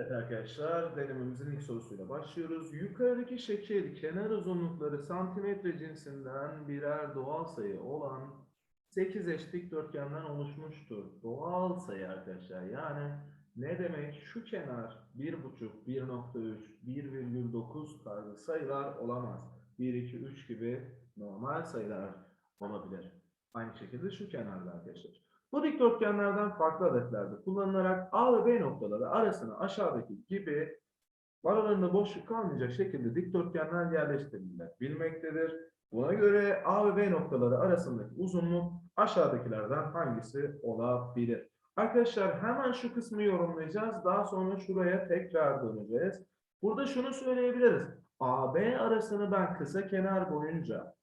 Evet arkadaşlar denememizin ilk sorusuyla başlıyoruz. Yukarıdaki şekil kenar uzunlukları santimetre cinsinden birer doğal sayı olan 8 eş dikdörtgenden oluşmuştur. Doğal sayı arkadaşlar yani ne demek şu kenar 1,5, 1.3, 1,9 tarzı sayılar olamaz. 1, 2, 3 gibi normal sayılar olabilir. Aynı şekilde şu kenarda arkadaşlar. Bu dikdörtgenlerden farklı adetlerde kullanılarak A ve B noktaları arasına aşağıdaki gibi aralarında boşluk kalmayacak şekilde dikdörtgenler yerleştirilir. Bilmektedir. Buna göre A ve B noktaları arasındaki uzunluk aşağıdakilerden hangisi olabilir? Arkadaşlar hemen şu kısmı yorumlayacağız. Daha sonra şuraya tekrar döneceğiz. Burada şunu söyleyebiliriz. AB arasını ben kısa kenar boyunca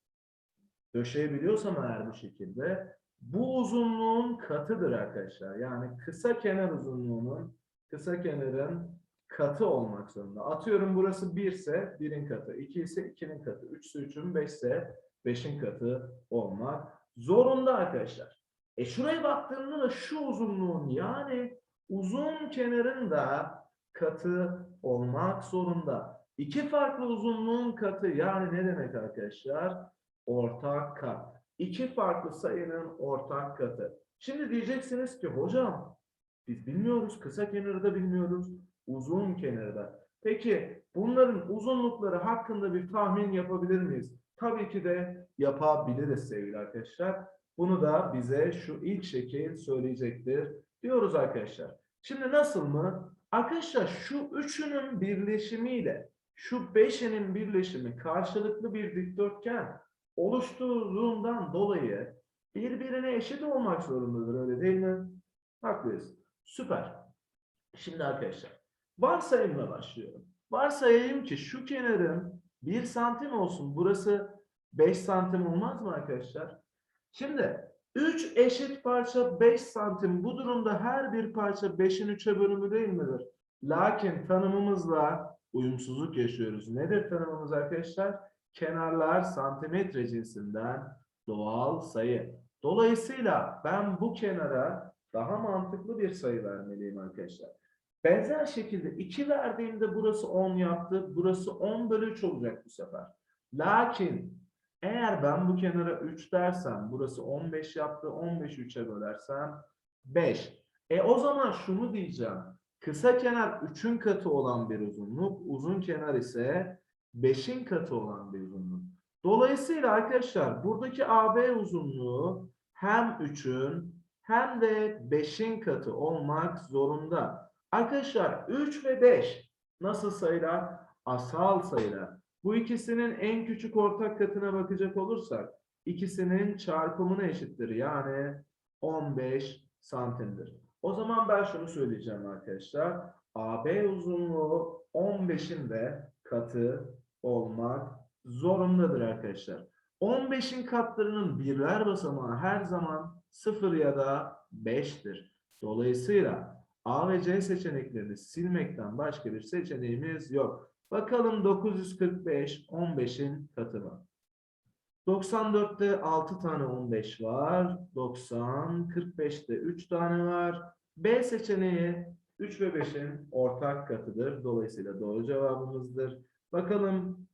döşeyebiliyorsam eğer bu şekilde bu uzunluğun katıdır arkadaşlar. Yani kısa kenar uzunluğunun kısa kenarın katı olmak zorunda. Atıyorum burası 1 ise 1'in katı, 2 ise 2'nin katı, 3 ise 3'ün, 5 ise 5'in katı olmak zorunda arkadaşlar. E şuraya baktığımda da şu uzunluğun yani uzun kenarın da katı olmak zorunda. İki farklı uzunluğun katı yani ne demek arkadaşlar? Ortak kat. İki farklı sayının ortak katı. Şimdi diyeceksiniz ki hocam biz bilmiyoruz kısa kenarı da bilmiyoruz uzun kenarı da. Peki bunların uzunlukları hakkında bir tahmin yapabilir miyiz? Tabii ki de yapabiliriz sevgili arkadaşlar. Bunu da bize şu ilk şekil söyleyecektir diyoruz arkadaşlar. Şimdi nasıl mı? Arkadaşlar şu üçünün birleşimiyle şu beşinin birleşimi karşılıklı bir dikdörtgen oluşturduğundan dolayı birbirine eşit olmak zorundadır öyle değil mi? Haklıyız. Süper. Şimdi arkadaşlar varsayımla başlıyorum. Varsayayım ki şu kenarın 1 santim olsun. Burası 5 santim olmaz mı arkadaşlar? Şimdi 3 eşit parça 5 santim. Bu durumda her bir parça 5'in 3'e bölümü değil midir? Lakin tanımımızla uyumsuzluk yaşıyoruz. Nedir tanımımız arkadaşlar? Kenarlar santimetre cinsinden doğal sayı. Dolayısıyla ben bu kenara daha mantıklı bir sayı vermeliyim arkadaşlar. Benzer şekilde 2 verdiğimde burası 10 yaptı. Burası 10 bölü 3 olacak bu sefer. Lakin eğer ben bu kenara 3 dersem burası 15 yaptı. 15'i 3'e bölersem 5. E o zaman şunu diyeceğim. Kısa kenar 3'ün katı olan bir uzunluk. Uzun kenar ise 5'in katı olan bir uzunluk. Dolayısıyla arkadaşlar buradaki AB uzunluğu hem 3'ün hem de 5'in katı olmak zorunda. Arkadaşlar 3 ve 5 nasıl sayılar? Asal sayılar. Bu ikisinin en küçük ortak katına bakacak olursak ikisinin çarpımına eşittir. Yani 15 santimdir. O zaman ben şunu söyleyeceğim arkadaşlar. AB uzunluğu 15'in de katı olmak zorundadır arkadaşlar. 15'in katlarının birler basamağı her zaman 0 ya da 5'tir. Dolayısıyla A ve C seçeneklerini silmekten başka bir seçeneğimiz yok. Bakalım 945 15'in katı mı? 94'te 6 tane 15 var. 90, 45'te 3 tane var. B seçeneği 3 ve 5'in ortak katıdır. Dolayısıyla doğru cevabımızdır. Bakalım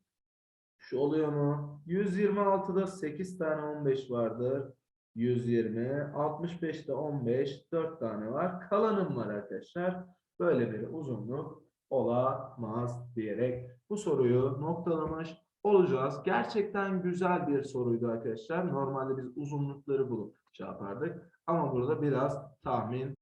şu oluyor mu? 126'da 8 tane 15 vardır. 120, 65'te 15, 4 tane var. Kalanım var arkadaşlar. Böyle bir uzunluk olamaz diyerek bu soruyu noktalamış olacağız. Gerçekten güzel bir soruydu arkadaşlar. Normalde biz uzunlukları bulup şey yapardık. Ama burada biraz tahmin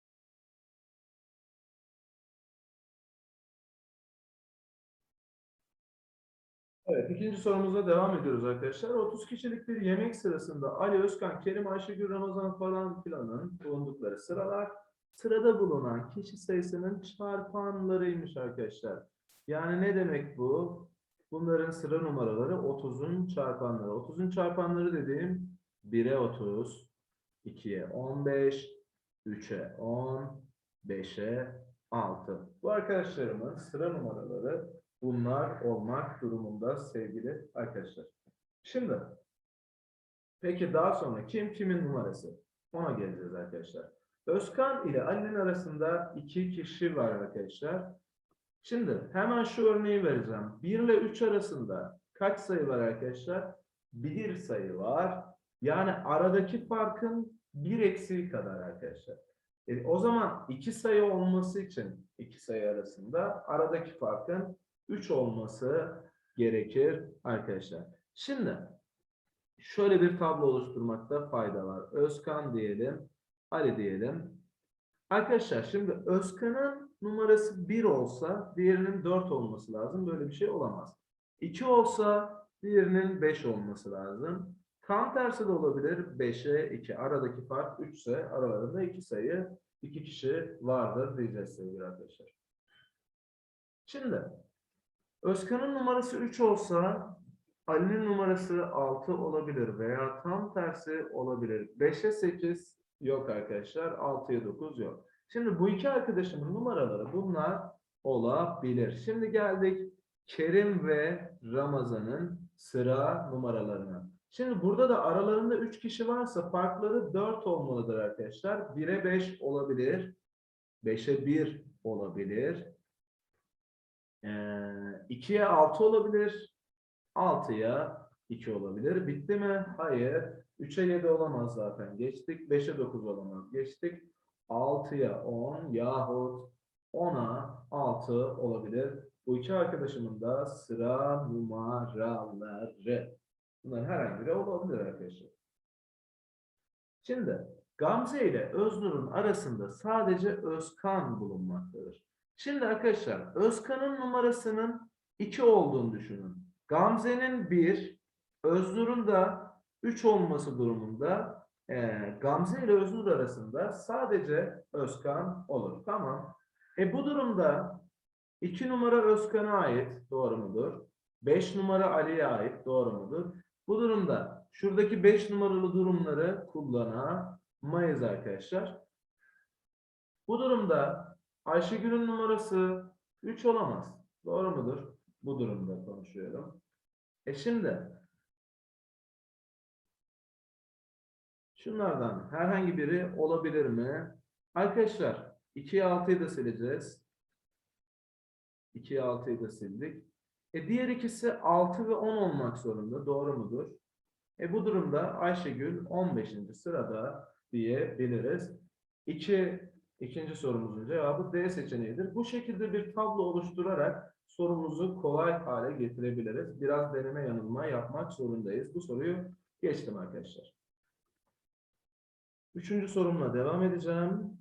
Evet, ikinci sorumuza devam ediyoruz arkadaşlar. 30 kişilik bir yemek sırasında Ali Özkan, Kerim Ayşegül, Ramazan falan filanın bulundukları sıralar sırada bulunan kişi sayısının çarpanlarıymış arkadaşlar. Yani ne demek bu? Bunların sıra numaraları 30'un çarpanları. 30'un çarpanları dediğim 1'e 30, 2'ye 15, 3'e 10, 5'e 6. Bu arkadaşlarımın sıra numaraları bunlar olmak durumunda sevgili arkadaşlar. Şimdi peki daha sonra kim kimin numarası? Ona geleceğiz arkadaşlar. Özkan ile Ali'nin arasında iki kişi var arkadaşlar. Şimdi hemen şu örneği vereceğim. 1 ile 3 arasında kaç sayı var arkadaşlar? 1 sayı var. Yani aradaki farkın 1 eksiği kadar arkadaşlar. E, o zaman iki sayı olması için iki sayı arasında aradaki farkın 3 olması gerekir arkadaşlar. Şimdi şöyle bir tablo oluşturmakta fayda var. Özkan diyelim, Ali diyelim. Arkadaşlar şimdi Özkan'ın numarası 1 olsa diğerinin 4 olması lazım. Böyle bir şey olamaz. 2 olsa diğerinin 5 olması lazım. Tam tersi de olabilir. 5'e 2. Aradaki fark 3 ise aralarında 2 sayı, 2 kişi vardır diyeceğiz sevgili arkadaşlar. Şimdi Özkan'ın numarası 3 olsa Ali'nin numarası 6 olabilir veya tam tersi olabilir. 5'e 8 yok arkadaşlar. 6'ya 9 yok. Şimdi bu iki arkadaşımın numaraları bunlar olabilir. Şimdi geldik Kerim ve Ramazan'ın sıra numaralarına. Şimdi burada da aralarında 3 kişi varsa farkları 4 olmalıdır arkadaşlar. 1'e 5 olabilir. 5'e 1 olabilir. Ee, 2'ye 6 olabilir. 6'ya 2 olabilir. Bitti mi? Hayır. 3'e 7 olamaz zaten. Geçtik. 5'e 9 olamaz. Geçtik. 6'ya 10 yahut 10'a 6 olabilir. Bu iki arkadaşımın da sıra numaraları. Bunların herhangi biri olabilir arkadaşlar. Şimdi Gamze ile Öznur'un arasında sadece Özkan bulunmaktadır. Şimdi arkadaşlar Özkan'ın numarasının 2 olduğunu düşünün. Gamze'nin 1, Öznur'un da 3 olması durumunda eee, Gamze ile Öznur arasında sadece Özkan olur. Tamam. E bu durumda 2 numara Özkan'a ait. Doğru mudur? 5 numara Ali'ye ait. Doğru mudur? Bu durumda şuradaki 5 numaralı durumları kullanamayız arkadaşlar. Bu durumda Ayşegül'ün numarası 3 olamaz. Doğru mudur? Bu durumda konuşuyorum. E şimdi şunlardan herhangi biri olabilir mi? Arkadaşlar 2'ye 6'yı da sileceğiz. 2'ye 6'yı da sildik. E diğer ikisi 6 ve 10 olmak zorunda. Doğru mudur? E bu durumda Ayşegül 15. sırada diyebiliriz. İki, ikinci sorumuzun cevabı D seçeneğidir. Bu şekilde bir tablo oluşturarak sorumuzu kolay hale getirebiliriz. Biraz deneme yanılma yapmak zorundayız. Bu soruyu geçtim arkadaşlar. Üçüncü sorumla devam edeceğim.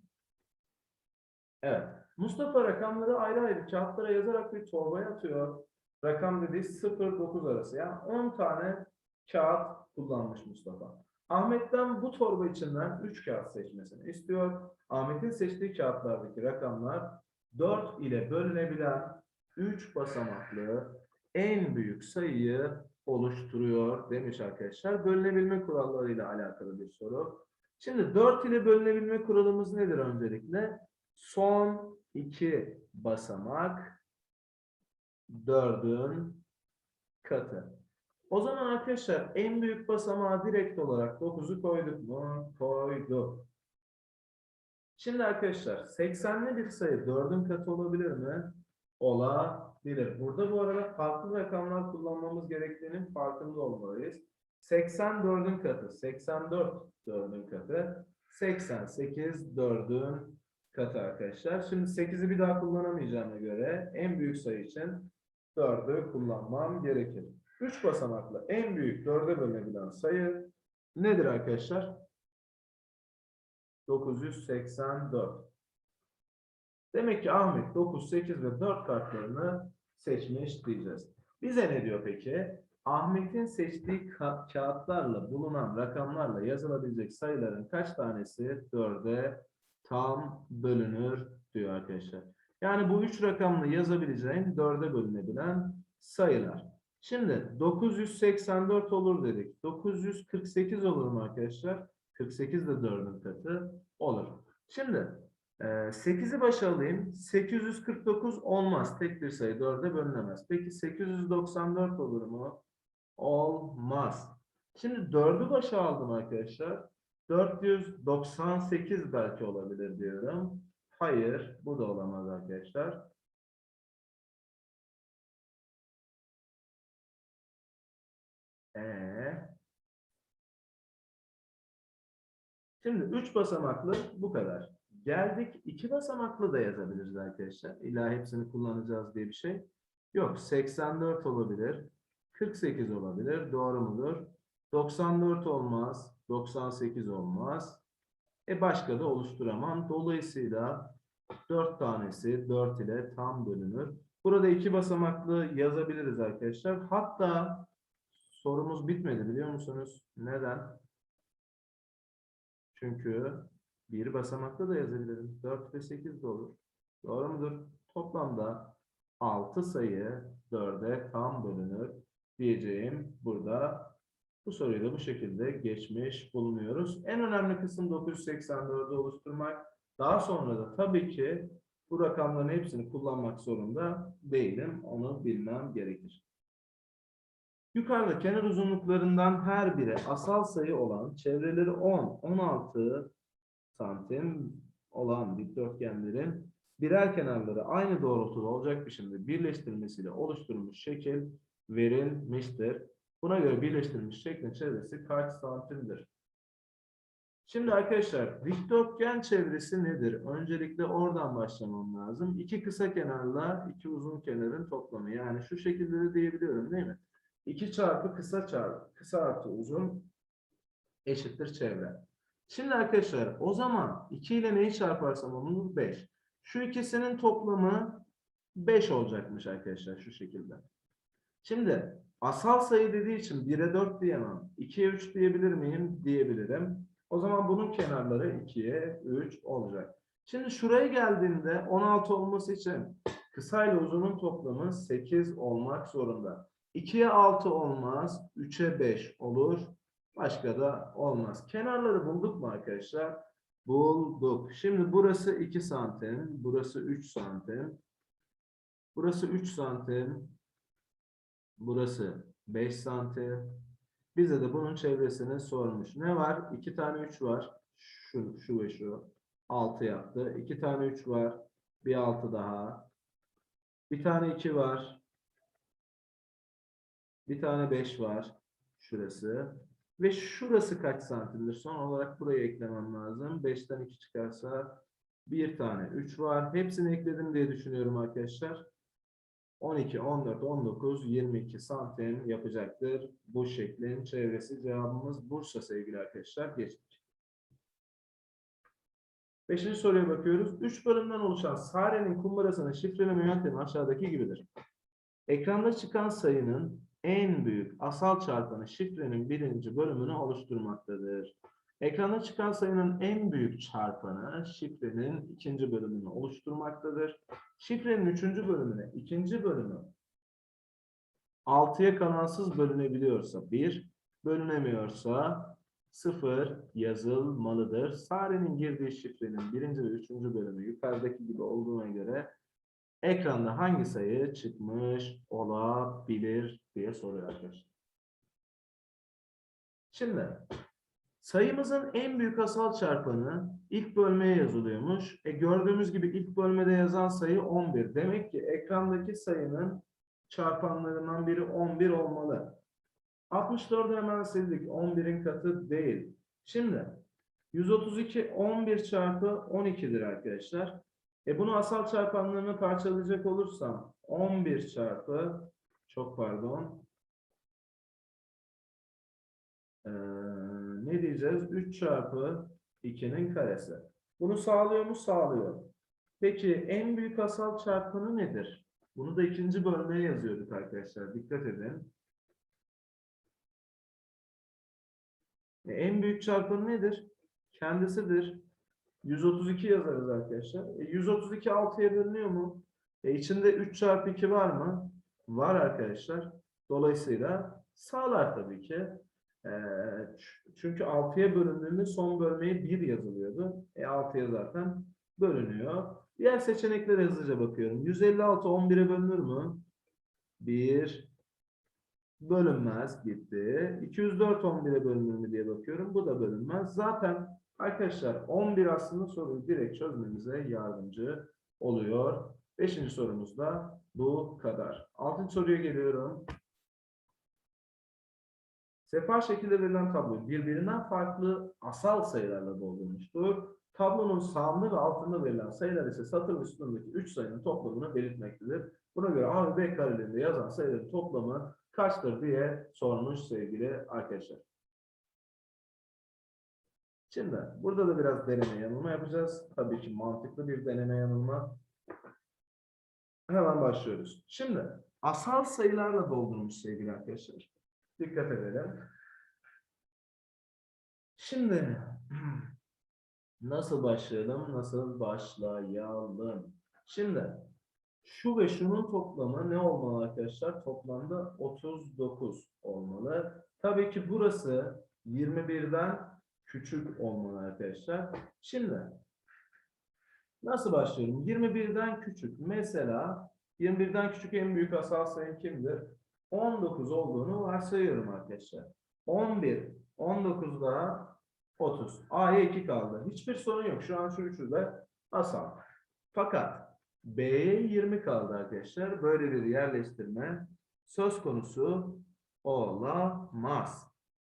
Evet. Mustafa rakamları ayrı ayrı kağıtlara yazarak bir torbaya atıyor. Rakam dediği 0-9 arası. Yani 10 tane kağıt kullanmış Mustafa. Ahmet'ten bu torba içinden 3 kağıt seçmesini istiyor. Ahmet'in seçtiği kağıtlardaki rakamlar 4 ile bölünebilen 3 basamaklı en büyük sayıyı oluşturuyor demiş arkadaşlar. Bölünebilme kurallarıyla alakalı bir soru. Şimdi 4 ile bölünebilme kuralımız nedir öncelikle? Son 2 basamak 4'ün katı. O zaman arkadaşlar en büyük basamağa direkt olarak 9'u koyduk mu? Koyduk. Şimdi arkadaşlar 80'li bir sayı 4'ün katı olabilir mi? Olabilir. Burada bu arada farklı rakamlar kullanmamız gerektiğinin farkında olmalıyız. 84'ün katı, 84 4'ün katı, 88 4'ün katı arkadaşlar. Şimdi 8'i bir daha kullanamayacağıma göre en büyük sayı için 4'ü kullanmam gerekir. 3 basamaklı en büyük 4'e bölünebilen sayı nedir arkadaşlar? 984. Demek ki Ahmet 9, 8 ve 4 kartlarını seçmiş diyeceğiz. Bize ne diyor peki? Ahmet'in seçtiği ka- kağıtlarla bulunan rakamlarla yazılabilecek sayıların kaç tanesi 4'e tam bölünür diyor arkadaşlar. Yani bu üç rakamla yazabileceğin 4'e bölünebilen sayılar. Şimdi 984 olur dedik. 948 olur mu arkadaşlar? 48 de 4'ün katı olur. Şimdi e, 8'i başa alayım. 849 olmaz. Tek bir sayı 4'e bölünemez. Peki 894 olur mu? Olmaz. Şimdi 4'ü başa aldım arkadaşlar. 498 belki olabilir diyorum. Hayır, bu da olamaz arkadaşlar. E. Şimdi 3 basamaklı bu kadar. Geldik 2 basamaklı da yazabiliriz arkadaşlar. İlla hepsini kullanacağız diye bir şey. Yok 84 olabilir. 48 olabilir. Doğru mudur? 94 olmaz. 98 olmaz. E başka da oluşturamam. Dolayısıyla 4 tanesi 4 ile tam bölünür. Burada iki basamaklı yazabiliriz arkadaşlar. Hatta sorumuz bitmedi biliyor musunuz? Neden? Çünkü bir basamaklı da yazabilirim. 4 ve 8 de olur. Doğru mudur? Toplamda 6 sayı 4'e tam bölünür diyeceğim burada. Bu soruyu da bu şekilde geçmiş bulunuyoruz. En önemli kısım 984'ü oluşturmak. Daha sonra da tabii ki bu rakamların hepsini kullanmak zorunda değilim. Onu bilmem gerekir. Yukarıda kenar uzunluklarından her biri asal sayı olan çevreleri 10, 16 santim olan dikdörtgenlerin birer kenarları aynı doğrultuda olacak biçimde birleştirilmesiyle oluşturulmuş şekil verilmiştir. Buna göre birleştirilmiş şeklin çevresi kaç santimdir? Şimdi arkadaşlar dikdörtgen çevresi nedir? Öncelikle oradan başlamam lazım. İki kısa kenarla iki uzun kenarın toplamı. Yani şu şekilde de diyebiliyorum değil mi? 2 çarpı kısa çarpı kısa artı uzun eşittir çevre. Şimdi arkadaşlar o zaman 2 ile neyi çarparsam olur? 5. Şu ikisinin toplamı 5 olacakmış arkadaşlar şu şekilde. Şimdi asal sayı dediği için 1'e 4 diyemem. 2'ye 3 diyebilir miyim? Diyebilirim. O zaman bunun kenarları 2'ye 3 olacak. Şimdi şuraya geldiğinde 16 olması için kısa ile uzunun toplamı 8 olmak zorunda. 2'ye 6 olmaz. 3'e 5 olur. Başka da olmaz. Kenarları bulduk mu arkadaşlar? Bulduk. Şimdi burası 2 santim. Burası 3 santim. Burası 3 santim. Burası 5 santim. Bize de bunun çevresini sormuş. Ne var? 2 tane 3 var. Şu, şu ve şu. 6 yaptı. 2 tane 3 var. Bir 6 daha. Bir tane 2 var. Bir tane 5 var. Şurası. Ve şurası kaç santimdir? Son olarak burayı eklemem lazım. 5'ten 2 çıkarsa bir tane 3 var. Hepsini ekledim diye düşünüyorum arkadaşlar. 12, 14, 19, 22 santim yapacaktır. Bu şeklin çevresi cevabımız Bursa sevgili arkadaşlar. Geçtik. Beşinci soruya bakıyoruz. Üç bölümden oluşan Sare'nin kumbarasının şifreleme yöntemi aşağıdaki gibidir. Ekranda çıkan sayının en büyük asal çarpanı şifrenin birinci bölümünü oluşturmaktadır. Ekrana çıkan sayının en büyük çarpanı şifrenin ikinci bölümünü oluşturmaktadır. Şifrenin üçüncü bölümüne ikinci bölümü 6'ya kalansız bölünebiliyorsa 1, bölünemiyorsa 0 yazılmalıdır. Sare'nin girdiği şifrenin birinci ve üçüncü bölümü yukarıdaki gibi olduğuna göre ekranda hangi sayı çıkmış olabilir diye soruyor arkadaşlar. Şimdi sayımızın en büyük asal çarpanı ilk bölmeye yazılıyormuş. E gördüğümüz gibi ilk bölmede yazan sayı 11. Demek ki ekrandaki sayının çarpanlarından biri 11 olmalı. 64'ü hemen sildik. 11'in katı değil. Şimdi 132 11 çarpı 12'dir arkadaşlar. E bunu asal çarpanlarını parçalayacak olursam 11 çarpı çok pardon ee, ne diyeceğiz? 3 çarpı 2'nin karesi. Bunu sağlıyor mu? Sağlıyor. Peki en büyük asal çarpanı nedir? Bunu da ikinci bölmeye yazıyorduk arkadaşlar. Dikkat edin. E, en büyük çarpanı nedir? Kendisidir. 132 yazarız arkadaşlar. E, 132 6'ya bölünüyor mu? E, içinde 3 çarpı 2 var mı? Var arkadaşlar. Dolayısıyla sağlar tabii ki. E, çünkü 6'ya bölündüğünde son bölmeye 1 yazılıyordu. E 6'ya zaten bölünüyor. Diğer seçeneklere hızlıca bakıyorum. 156 11'e bölünür mü? 1 bölünmez gitti. 204 11'e bölünür mü diye bakıyorum. Bu da bölünmez. Zaten arkadaşlar 11 aslında soruyu direkt çözmemize yardımcı oluyor. Beşinci sorumuz da bu kadar. Altıncı soruya geliyorum. Sefa şekilde verilen tablo birbirinden farklı asal sayılarla doldurmuştur. Tablonun sağında ve altında verilen sayılar ise satır üstündeki 3 sayının toplamını belirtmektedir. Buna göre A ve B karelerinde yazan sayıların toplamı kaçtır diye sormuş sevgili arkadaşlar. Şimdi burada da biraz deneme yanılma yapacağız. Tabii ki mantıklı bir deneme yanılma. Hemen başlıyoruz. Şimdi asal sayılarla doldurmuş sevgili arkadaşlar. Dikkat edelim. Şimdi nasıl başlayalım? Nasıl başlayalım? Şimdi şu ve şunun toplamı ne olmalı arkadaşlar? Toplamda 39 olmalı. Tabii ki burası 21'den küçük olmalı arkadaşlar. Şimdi nasıl başlıyorum? 21'den küçük. Mesela 21'den küçük en büyük asal sayı kimdir? 19 olduğunu varsayıyorum arkadaşlar. 11, 19 daha 30. A'ya 2 kaldı. Hiçbir sorun yok. Şu an şu üçü de asal. Fakat B'ye 20 kaldı arkadaşlar. Böyle bir yerleştirme söz konusu olamaz.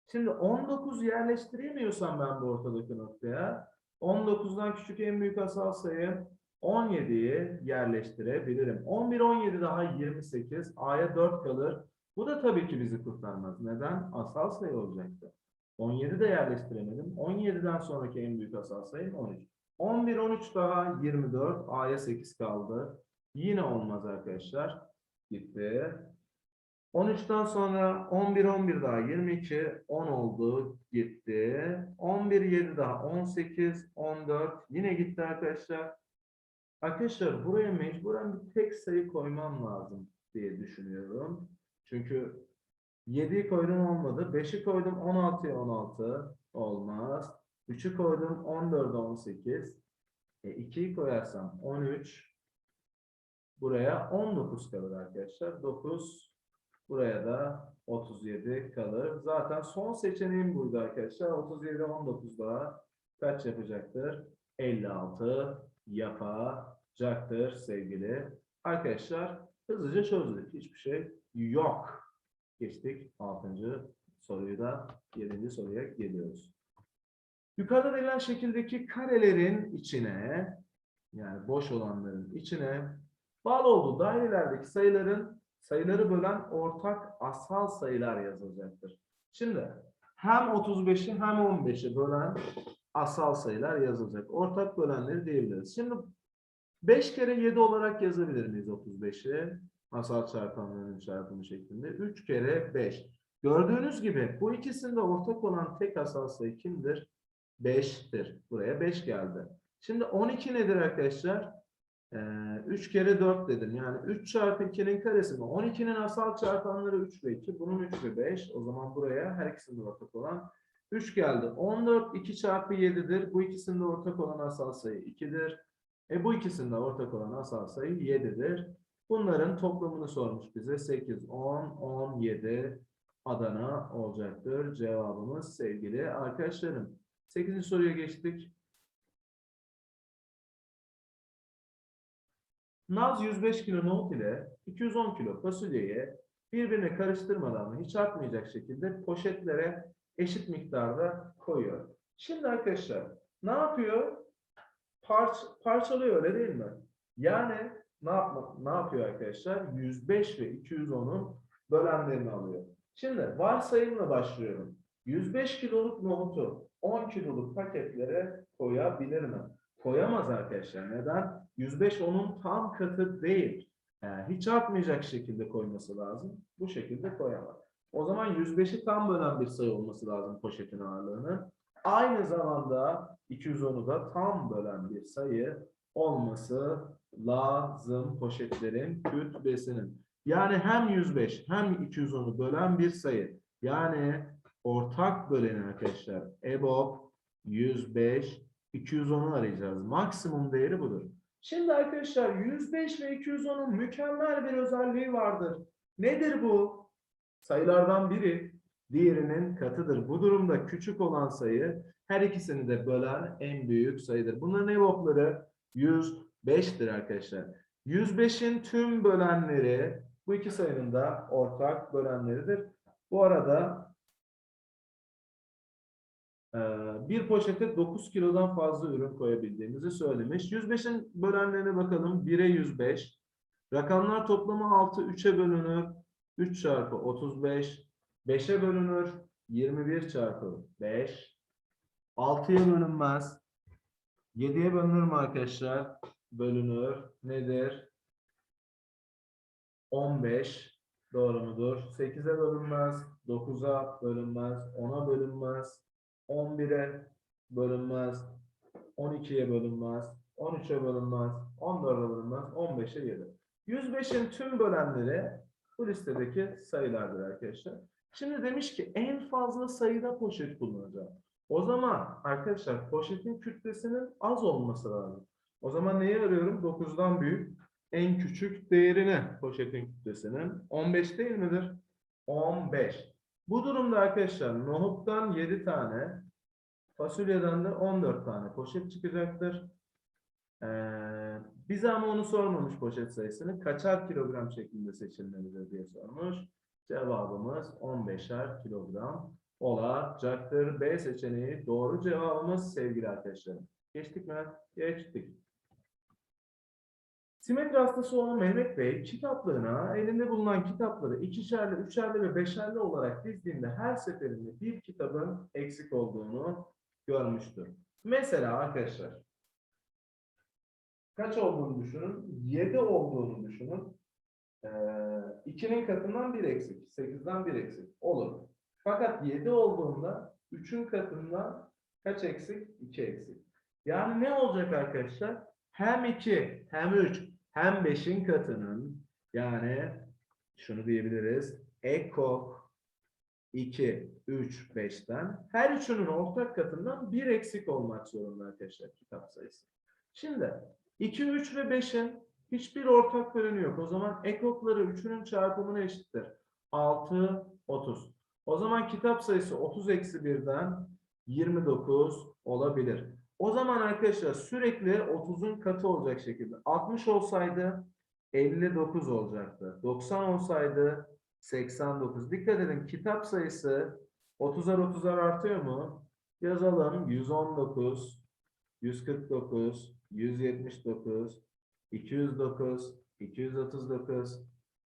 Şimdi 19 yerleştiremiyorsam ben bu ortadaki noktaya 19'dan küçük en büyük asal sayı 17'yi yerleştirebilirim. 11, 17 daha 28. A'ya 4 kalır. Bu da tabii ki bizi kurtarmaz. Neden? Asal sayı olacaktı. 17 de yerleştiremedim. 17'den sonraki en büyük asal sayım 13. 11, 13 daha 24. A'ya 8 kaldı. Yine olmaz arkadaşlar. Gitti. 13'ten sonra 11, 11 daha 22, 10 oldu, gitti. 11, 7 daha 18, 14, yine gitti arkadaşlar. Arkadaşlar buraya mecburen bir tek sayı koymam lazım diye düşünüyorum. Çünkü 7'yi koydum olmadı. 5'i koydum 16'ya 16 olmaz. 3'ü koydum 14'e 18. E, 2'yi koyarsam 13. Buraya 19 kalır arkadaşlar. 9 buraya da 37 kalır. Zaten son seçeneğim buydu arkadaşlar. 37 19 daha kaç yapacaktır? 56 yapacaktır sevgili arkadaşlar. Hızlıca çözdük. Hiçbir şey yok. Geçtik 6. soruyu da 7. soruya geliyoruz. Yukarıda verilen şekildeki karelerin içine yani boş olanların içine bağlı olduğu dairelerdeki sayıların sayıları bölen ortak asal sayılar yazılacaktır. Şimdi hem 35'i hem 15'i bölen asal sayılar yazılacak. Ortak bölenleri diyebiliriz. Şimdi 5 kere 7 olarak yazabilir miyiz 35'i? Asal çarpanlarının çarpımı şeklinde. 3 kere 5. Gördüğünüz gibi bu ikisinde ortak olan tek asal sayı kimdir? 5'tir. Buraya 5 geldi. Şimdi 12 nedir arkadaşlar? Ee, 3 kere 4 dedim. Yani 3 çarpı 2'nin karesi mi? 12'nin asal çarpanları 3 ve 2. Bunun 3 ve 5. O zaman buraya her ikisinde ortak olan 3 geldi. 14 2 çarpı 7'dir. Bu ikisinde ortak olan asal sayı 2'dir. E bu ikisinde ortak olan asal sayı 7'dir. Bunların toplamını sormuş bize. 8, 10, 17 Adana olacaktır. Cevabımız sevgili arkadaşlarım. 8. soruya geçtik. Naz 105 kilo nohut ile 210 kilo fasulyeyi birbirine karıştırmadan hiç artmayacak şekilde poşetlere eşit miktarda koyuyor. Şimdi arkadaşlar ne yapıyor? Parç, parçalıyor öyle değil mi? Yani ne, yapma, ne yapıyor arkadaşlar? 105 ve 210'un bölenlerini alıyor. Şimdi varsayımla başlıyorum. 105 kiloluk nohutu 10 kiloluk paketlere koyabilir mi? Koyamaz arkadaşlar. Neden? 105 onun tam katı değil. Yani hiç artmayacak şekilde koyması lazım. Bu şekilde koyamaz. O zaman 105'i tam bölen bir sayı olması lazım poşetin ağırlığını. Aynı zamanda 210'u da tam bölen bir sayı olması lazım poşetlerin kütlesinin. Yani hem 105 hem 210'u bölen bir sayı. Yani ortak böleni arkadaşlar. EBOB 105 210'u arayacağız. Maksimum değeri budur. Şimdi arkadaşlar 105 ve 210'un mükemmel bir özelliği vardır. Nedir bu? Sayılardan biri diğerinin katıdır. Bu durumda küçük olan sayı her ikisini de bölen en büyük sayıdır. Bunların EBOB'ları 105'tir arkadaşlar. 105'in tüm bölenleri bu iki sayının da ortak bölenleridir. Bu arada bir poşete 9 kilodan fazla ürün koyabildiğimizi söylemiş. 105'in bölenlerine bakalım. 1'e 105. Rakamlar toplamı 6, 3'e bölünür. 3 çarpı 35. 5'e bölünür. 21 çarpı 5. 6'ya bölünmez. 7'ye bölünür mü arkadaşlar? Bölünür. Nedir? 15. Doğru mudur? 8'e bölünmez. 9'a bölünmez. 10'a bölünmez. 11'e bölünmez. 12'ye bölünmez. 13'e bölünmez. 14'e bölünmez. 15'e 7. 105'in tüm bölenleri bu listedeki sayılardır arkadaşlar. Şimdi demiş ki en fazla sayıda poşet kullanacağım. O zaman arkadaşlar poşetin kütlesinin az olması lazım. O zaman neyi arıyorum? 9'dan büyük en küçük değerini poşetin kütlesinin 15 değil midir? 15. Bu durumda arkadaşlar nohuttan 7 tane, fasulyeden de 14 tane poşet çıkacaktır. Ee, bize ama onu sormamış poşet sayısını. Kaçar kilogram şeklinde seçilmelidir diye sormuş. Cevabımız 15'er kilogram olacaktır. B seçeneği doğru cevabımız sevgili arkadaşlarım. Geçtik mi? Geçtik. Simetri hastası olan Mehmet Bey kitaplığına elinde bulunan kitapları ikişerli, üçerli ve beşerli olarak dizdiğinde her seferinde bir kitabın eksik olduğunu görmüştür. Mesela arkadaşlar kaç olduğunu düşünün? 7 olduğunu düşünün. Ee, 2'nin katından 1 eksik. 8'den 1 eksik. Olur. Fakat 7 olduğunda 3'ün katından kaç eksik? 2 eksik. Yani ne olacak arkadaşlar? Hem 2 hem 3 hem 5'in katının yani şunu diyebiliriz. Ekok 2, 3, 5'ten her üçünün ortak katından bir eksik olmak zorunda arkadaşlar kitap sayısı. Şimdi 2, 3 ve 5'in hiçbir ortak bölümü yok. O zaman ekokları üçünün çarpımına eşittir. 6, 30. O zaman kitap sayısı 30 eksi 1'den 29 olabilir. O zaman arkadaşlar sürekli 30'un katı olacak şekilde. 60 olsaydı 59 olacaktı. 90 olsaydı 89. Dikkat edin kitap sayısı 30'ar 30'ar artıyor mu? Yazalım 119, 149, 179, 209, 239,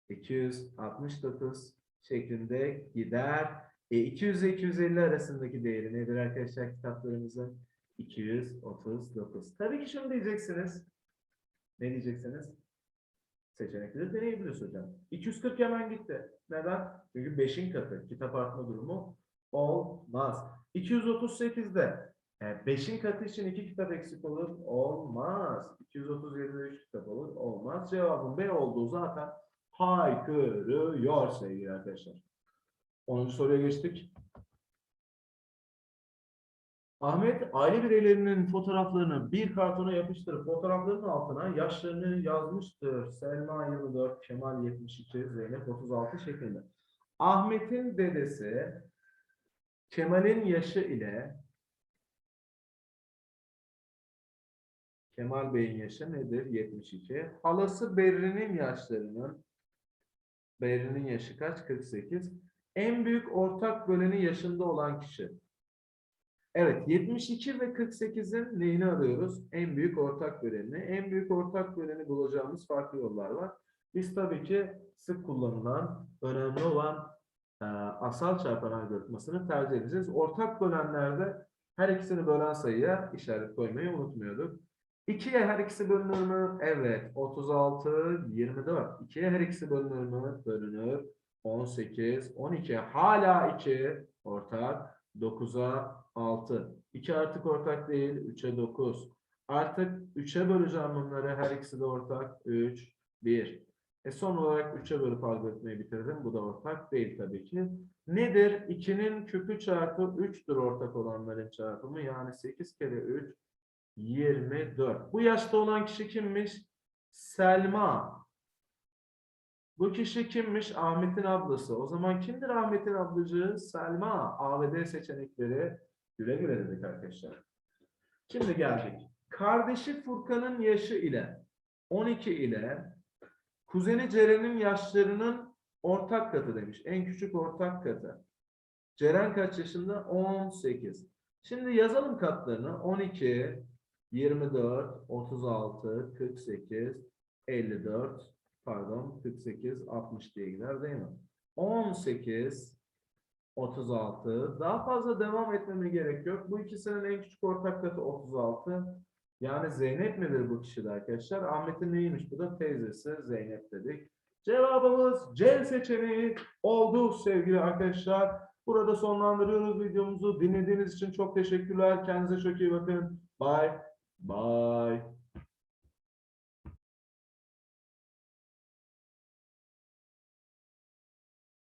269 şeklinde gider. E, 200 ile 250 arasındaki değeri nedir arkadaşlar kitaplarımızın? 239. Tabii ki şunu diyeceksiniz. Ne diyeceksiniz? Seçenekleri deneyebiliriz hocam. 240 hemen gitti. Neden? Çünkü 5'in katı. Kitap artma durumu olmaz. 238'de 5'in katı için 2 kitap eksik olur. Olmaz. 237'de 3 kitap olur. Olmaz. Cevabın B olduğu zaten haykırıyor sevgili arkadaşlar. 10. soruya geçtik. Ahmet aile bireylerinin fotoğraflarını bir kartona yapıştırıp fotoğrafların altına yaşlarını yazmıştır. Selma 24, Kemal 72, Zeynep 36 şeklinde. Ahmet'in dedesi Kemal'in yaşı ile Kemal Bey'in yaşı nedir? 72. Halası Berrin'in yaşlarının Berrin'in yaşı kaç? 48. En büyük ortak böleni yaşında olan kişi. Evet, 72 ve 48'in neyini arıyoruz? En büyük ortak böleni. En büyük ortak böleni bulacağımız farklı yollar var. Biz tabii ki sık kullanılan, önemli olan e, asal çarpan algoritmasını tercih edeceğiz. Ortak bölenlerde her ikisini bölen sayıya işaret koymayı unutmuyorduk. 2'ye her ikisi bölünür mü? Evet. 36, 24. 2'ye her ikisi bölünür mü? Bölünür. 18, 12. Hala 2 ortak. 9'a 6. 2 artık ortak değil. 3'e 9. Artık 3'e böleceğim bunları. Her ikisi de ortak. 3, 1. E son olarak 3'e bölüp algoritmayı bitirdim. Bu da ortak değil tabii ki. Nedir? 2'nin küpü çarpı 3'tür ortak olanların çarpımı. Yani 8 kere 3 24. Bu yaşta olan kişi kimmiş? Selma. Bu kişi kimmiş? Ahmet'in ablası. O zaman kimdir Ahmet'in ablacığı? Selma. A ve D seçenekleri güle güle dedik arkadaşlar. Şimdi geldik. Kardeşi Furkan'ın yaşı ile 12 ile kuzeni Ceren'in yaşlarının ortak katı demiş. En küçük ortak katı. Ceren kaç yaşında? 18. Şimdi yazalım katlarını. 12, 24, 36, 48, 54, pardon 48, 60 diye gider değil mi? 18, 36. Daha fazla devam etmeme gerek yok. Bu ikisinin en küçük ortak katı 36. Yani Zeynep midir bu kişi de arkadaşlar? Ahmet'in neymiş bu da? Teyzesi Zeynep dedik. Cevabımız C seçeneği oldu sevgili arkadaşlar. Burada sonlandırıyoruz videomuzu. Dinlediğiniz için çok teşekkürler. Kendinize çok iyi bakın. Bye. Bye.